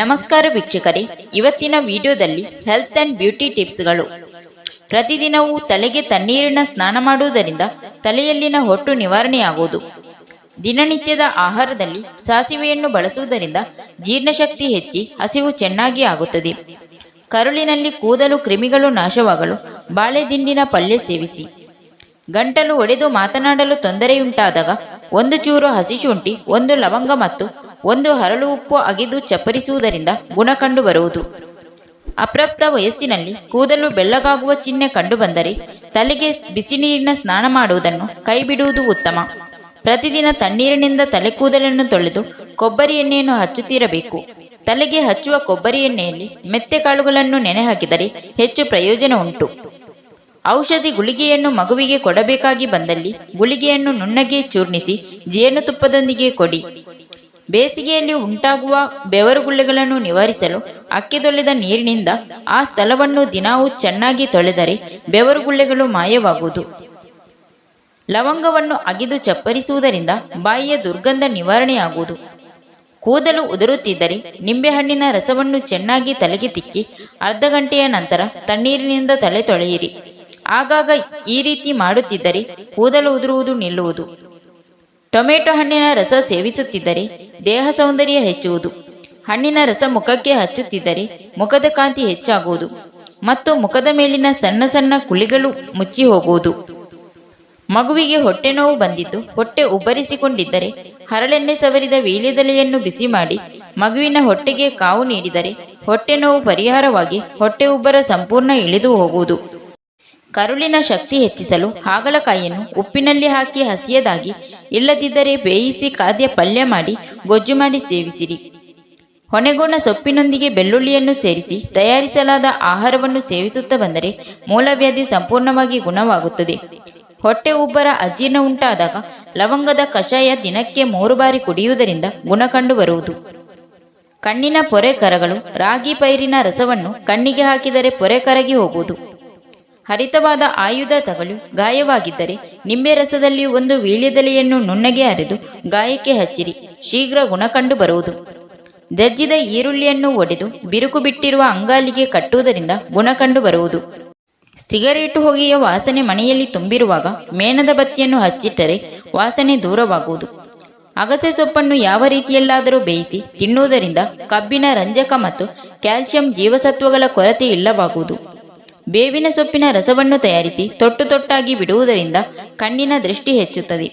ನಮಸ್ಕಾರ ವೀಕ್ಷಕರೇ. ಇವತ್ತಿನ ವಿಡಿಯೋದಲ್ಲಿ ಹೆಲ್ತ್ ಅಂಡ್ ಬ್ಯೂಟಿ ಟಿಪ್ಸ್ಗಳು ಪ್ರತಿದಿನವೂ ತಲೆಗೆ ತಣ್ಣೀರಿನ ಸ್ನಾನ ಮಾಡುವುದರಿಂದ ತಲೆಯಲ್ಲಿನ ಹೊಟ್ಟು ನಿವಾರಣೆಯಾಗುವುದು. ದಿನನಿತ್ಯದ ಆಹಾರದಲ್ಲಿ ಸಾಸಿವೆಯನ್ನು ಬಳಸುವುದರಿಂದ ಜೀರ್ಣಶಕ್ತಿ ಹೆಚ್ಚಿ ಹಸಿವು ಚೆನ್ನಾಗಿ ಆಗುತ್ತದೆ. ಕರುಳಿನಲ್ಲಿ ಕೂದಲು ಕ್ರಿಮಿಗಳು ನಾಶವಾಗಲು ಬಾಳೆ ದಿಂಡಿನ ಪಲ್ಯ ಸೇವಿಸಿ. ಗಂಟಲು ಒಡೆದು ಮಾತನಾಡಲು ತೊಂದರೆಯುಂಟಾದಾಗ ಒಂದು ಚೂರು ಹಸಿಶುಂಠಿ ಒಂದು ಲವಂಗ ಮತ್ತು ಒಂದು ಹರಳು ಉಪ್ಪು ಅಗಿದು ಚಪ್ಪರಿಸುವುದರಿಂದ ಗುಣ ಕಂಡು ಬರುವುದು. ಅಪ್ರಾಪ್ತ ವಯಸ್ಸಿನಲ್ಲಿ ಕೂದಲು ಬೆಳ್ಳಗಾಗುವ ಚಿಹ್ನೆ ಕಂಡುಬಂದರೆ ತಲೆಗೆ ಬಿಸಿ ನೀರಿನ ಸ್ನಾನ ಮಾಡುವುದನ್ನು ಕೈಬಿಡುವುದು ಉತ್ತಮ. ಪ್ರತಿದಿನ ತಣ್ಣೀರಿನಿಂದ ತಲೆ ಕೂದಲನ್ನು ತೊಳೆದು ಕೊಬ್ಬರಿ ಎಣ್ಣೆಯನ್ನು ಹಚ್ಚುತ್ತಿರಬೇಕು. ತಲೆಗೆ ಹಚ್ಚುವ ಕೊಬ್ಬರಿ ಎಣ್ಣೆಯಲ್ಲಿ ಮೆತ್ತೆ ಕಾಳುಗಳನ್ನು ನೆನೆ ಹಾಕಿದರೆ ಹೆಚ್ಚು ಪ್ರಯೋಜನ ಉಂಟು. ಔಷಧಿ ಗುಳಿಗೆಯನ್ನು ಮಗುವಿಗೆ ಕೊಡಬೇಕಾಗಿ ಬಂದಲ್ಲಿ ಗುಳಿಗೆಯನ್ನು ನುಣ್ಣಗೆ ಚೂರ್ಣಿಸಿ ಜೇನುತುಪ್ಪದೊಂದಿಗೆ ಕೊಡಿ. ಬೇಸಿಗೆಯಲ್ಲಿ ಉಂಟಾಗುವ ಬೆವರುಗುಳ್ಳೆಗಳನ್ನು ನಿವಾರಿಸಲು ಅಕ್ಕಿ ತೊಳೆದ ನೀರಿನಿಂದ ಆ ಸ್ಥಳವನ್ನು ದಿನವೂ ಚೆನ್ನಾಗಿ ತೊಳೆದರೆ ಬೆವರುಗುಳ್ಳೆಗಳು ಮಾಯವಾಗುವುದು. ಲವಂಗವನ್ನು ಅಗಿದು ಚಪ್ಪರಿಸುವುದರಿಂದ ಬಾಯಿಯ ದುರ್ಗಂಧ ನಿವಾರಣೆಯಾಗುವುದು. ಕೂದಲು ಉದುರುತ್ತಿದ್ದರೆ ನಿಂಬೆಹಣ್ಣಿನ ರಸವನ್ನು ಚೆನ್ನಾಗಿ ತಲೆಗೆ ತಿಕ್ಕಿ ಅರ್ಧ ಗಂಟೆಯ ನಂತರ ತಣ್ಣೀರಿನಿಂದ ತಲೆ ತೊಳೆಯಿರಿ. ಆಗಾಗ ಈ ರೀತಿ ಮಾಡುತ್ತಿದ್ದರೆ ಕೂದಲು ಉದುರುವುದು ನಿಲ್ಲುವುದು. ಟೊಮೆಟೊ ಹಣ್ಣಿನ ರಸ ಸೇವಿಸುತ್ತಿದ್ದರೆ ದೇಹ ಸೌಂದರ್ಯ ಹೆಚ್ಚುವುದು. ಹಣ್ಣಿನ ರಸ ಮುಖಕ್ಕೆ ಹಚ್ಚುತ್ತಿದ್ದರೆ ಮುಖದ ಕಾಂತಿ ಹೆಚ್ಚಾಗುವುದು. ಮತ್ತು ಮುಖದ ಮೇಲಿನ ಸಣ್ಣ ಸಣ್ಣ ಕುಳಿಗಳು ಮುಚ್ಚಿ ಹೋಗುವುದು. ಮಗುವಿಗೆ ಹೊಟ್ಟೆ ನೋವು ಬಂದಿದ್ದು ಹೊಟ್ಟೆ ಉಬ್ಬರಿಸಿಕೊಂಡಿದ್ದರೆ ಹರಳೆಣ್ಣೆ ಸವರಿದ ವೀಳ್ಯದೆಲೆಯನ್ನು ಬಿಸಿ ಮಾಡಿ ಮಗುವಿನ ಹೊಟ್ಟೆಗೆ ಕಾವು ನೀಡಿದರೆ ಹೊಟ್ಟೆ ನೋವು ಪರಿಹಾರವಾಗಿ ಹೊಟ್ಟೆ ಉಬ್ಬರ ಸಂಪೂರ್ಣ ಇಳಿದು ಹೋಗುವುದು. ಕರುಳಿನ ಶಕ್ತಿ ಹೆಚ್ಚಿಸಲು ಹಾಗಲಕಾಯಿಯನ್ನು ಉಪ್ಪಿನಲ್ಲಿ ಹಾಕಿ ಹಸಿಯದಾಗಿ, ಇಲ್ಲದಿದ್ದರೆ ಬೇಯಿಸಿ ಖಾದ್ಯ ಪಲ್ಯ ಮಾಡಿ, ಗೊಜ್ಜು ಮಾಡಿ ಸೇವಿಸಿರಿ. ಹೊನೆಗೋಣ ಸೊಪ್ಪಿನೊಂದಿಗೆ ಬೆಳ್ಳುಳ್ಳಿಯನ್ನು ಸೇರಿಸಿ, ತಯಾರಿಸಲಾದ ಆಹಾರವನ್ನು ಸೇವಿಸುತ್ತಾ ಬಂದರೆ ಮೂಲವ್ಯಾಧಿ ಸಂಪೂರ್ಣವಾಗಿ ಗುಣವಾಗುತ್ತದೆ. ಹೊಟ್ಟೆ ಉಬ್ಬರ ಅಜೀರ್ಣ ಉಂಟಾದಾಗ ಲವಂಗದ ಕಷಾಯ ದಿನಕ್ಕೆ ಮೂರು ಬಾರಿ ಕುಡಿಯುವುದರಿಂದ ಗುಣ ಕಂಡುಬರುವುದು ಕಣ್ಣಿನ ಪೊರೆ ಕರಗಳು, ರಾಗಿ ಪೈರಿನ ರಸವನ್ನು ಕಣ್ಣಿಗೆ ಹಾಕಿದರೆ ಪೊರೆ ಕರಗಿ ಹೋಗುವುದು. ಹರಿತವಾದ ಆಯುಧ ತಗಲು, ಗಾಯವಾಗಿದ್ದರೆ ನಿಂಬೆ ರಸದಲ್ಲಿ ಒಂದು ವೀಳ್ಯದೆಲೆಯನ್ನು ನುಣ್ಣಗೆ ಅರೆದು ಗಾಯಕ್ಕೆ ಹಚ್ಚಿರಿ, ಶೀಘ್ರ ಗುಣ ಕಂಡು ಬರುವುದು. ಜಜ್ಜಿದ ಈರುಳ್ಳಿಯನ್ನು ಒಡೆದು ಬಿರುಕು ಬಿಟ್ಟಿರುವ ಅಂಗಾಲಿಗೆ ಕಟ್ಟುವುದರಿಂದ ಗುಣ ಕಂಡು ಬರುವುದು. ಸಿಗರೇಟು ಹೊಗೆಯ ವಾಸನೆ ಮನೆಯಲ್ಲಿ ತುಂಬಿರುವಾಗ ಮೇಣದ ಬತ್ತಿಯನ್ನು ಹಚ್ಚಿಟ್ಟರೆ ವಾಸನೆ ದೂರವಾಗುವುದು. ಅಗಸೆ ಸೊಪ್ಪನ್ನು ಯಾವ ರೀತಿಯಲ್ಲಾದರೂ ಬೇಯಿಸಿ ತಿನ್ನುವುದರಿಂದ ಕಬ್ಬಿನ ರಂಜಕ ಮತ್ತು ಕ್ಯಾಲ್ಸಿಯಂ ಜೀವಸತ್ವಗಳ ಕೊರತೆ ಇಲ್ಲವಾಗುವುದು. ಬೇವಿನ ಸೊಪ್ಪಿನ ರಸವನ್ನು ತಯಾರಿಸಿ ತೊಟ್ಟು ತೊಟ್ಟಾಗಿ ಬಿಡುವುದರಿಂದ ಕಣ್ಣಿನ ದೃಷ್ಟಿ ಹೆಚ್ಚುತ್ತದೆ.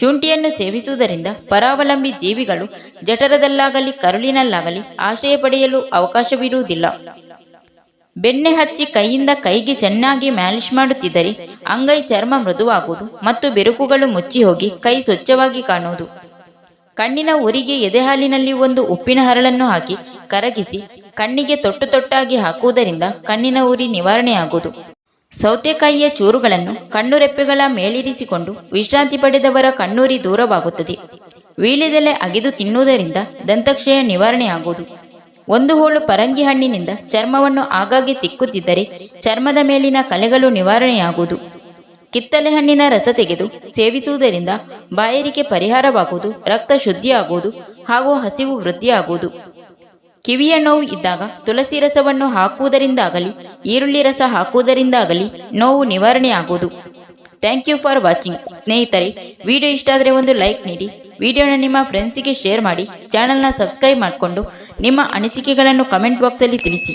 ಶುಂಠಿಯನ್ನು ಸೇವಿಸುವುದರಿಂದ ಪರಾವಲಂಬಿ ಜೀವಿಗಳು ಜಠರದಲ್ಲಾಗಲಿ, ಕರುಳಿನಲ್ಲಾಗಲಿ ಆಶ್ರಯ ಪಡೆಯಲು ಅವಕಾಶವಿರುವುದಿಲ್ಲ. ಬೆಣ್ಣೆ ಹಚ್ಚಿ ಕೈಯಿಂದ ಕೈಗೆ ಚೆನ್ನಾಗಿ ಮ್ಯಾಲಿಶ್ ಮಾಡುತ್ತಿದ್ದರೆ ಅಂಗೈ ಚರ್ಮ ಮೃದುವಾಗುವುದು ಮತ್ತು ಬೆರುಕುಗಳು ಮುಚ್ಚಿ ಹೋಗಿ ಕೈ ಸ್ವಚ್ಛವಾಗಿ ಕಾಣುವುದು. ಕಣ್ಣಿನ ಉರಿಗೆ ಎದೆಹಾಲಿನಲ್ಲಿ ಒಂದು ಉಪ್ಪಿನ ಹರಳನ್ನು ಹಾಕಿ ಕರಗಿಸಿ ಕಣ್ಣಿಗೆ ತೊಟ್ಟು ತೊಟ್ಟಾಗಿ ಹಾಕುವುದರಿಂದ ಕಣ್ಣಿನ ಉರಿ ನಿವಾರಣೆಯಾಗುವುದು ಸೌತೆಕಾಯಿಯ ಚೂರುಗಳನ್ನು ಕಣ್ಣು ರೆಪ್ಪೆಗಳ ಮೇಲಿರಿಸಿಕೊಂಡು ವಿಶ್ರಾಂತಿ ಪಡೆದವರ ಕಣ್ಣೂರಿ ದೂರವಾಗುತ್ತದೆ. ವೀಳ್ಯದೆಲೆ ಅಗೆದು ತಿನ್ನುವುದರಿಂದ ದಂತಕ್ಷಯ ನಿವಾರಣೆಯಾಗುವುದು ಒಂದು ಹೋಳು ಪರಂಗಿ ಹಣ್ಣಿನಿಂದ ಚರ್ಮವನ್ನು ಆಗಾಗ್ಗೆ ತಿಕ್ಕುತ್ತಿದ್ದರೆ ಚರ್ಮದ ಮೇಲಿನ ಕಲೆಗಳು ನಿವಾರಣೆಯಾಗುವುದು. ಕಿತ್ತಲೆ ಹಣ್ಣಿನ ರಸ ತೆಗೆದು ಸೇವಿಸುವುದರಿಂದ ಬಾಯಾರಿಕೆ ಪರಿಹಾರವಾಗುವುದು, ರಕ್ತ ಶುದ್ಧಿಯಾಗುವುದು ಹಾಗೂ ಹಸಿವು ವೃದ್ಧಿಯಾಗುವುದು. ಕಿವಿಯ ನೋವು ಇದ್ದಾಗ ತುಳಸಿ ರಸವನ್ನು ಹಾಕುವುದರಿಂದಾಗಲಿ, ಈರುಳ್ಳಿ ರಸ ಹಾಕುವುದರಿಂದಾಗಲಿ ನೋವು ನಿವಾರಣೆಯಾಗುವುದು ಥ್ಯಾಂಕ್ ಯು ಫಾರ್ ವಾಚಿಂಗ್. ಸ್ನೇಹಿತರೆ, ವಿಡಿಯೋ ಇಷ್ಟ ಆದರೆ ಒಂದು ಲೈಕ್ ನೀಡಿ, ವಿಡಿಯೋನ ನಿಮ್ಮ ಫ್ರೆಂಡ್ಸಿಗೆ ಶೇರ್ ಮಾಡಿ, ಚಾನಲ್ನ ಸಬ್ಸ್ಕ್ರೈಬ್ ಮಾಡಿಕೊಂಡು ನಿಮ್ಮ ಅನಿಸಿಕೆಗಳನ್ನು ಕಮೆಂಟ್ ಬಾಕ್ಸಲ್ಲಿ ತಿಳಿಸಿ.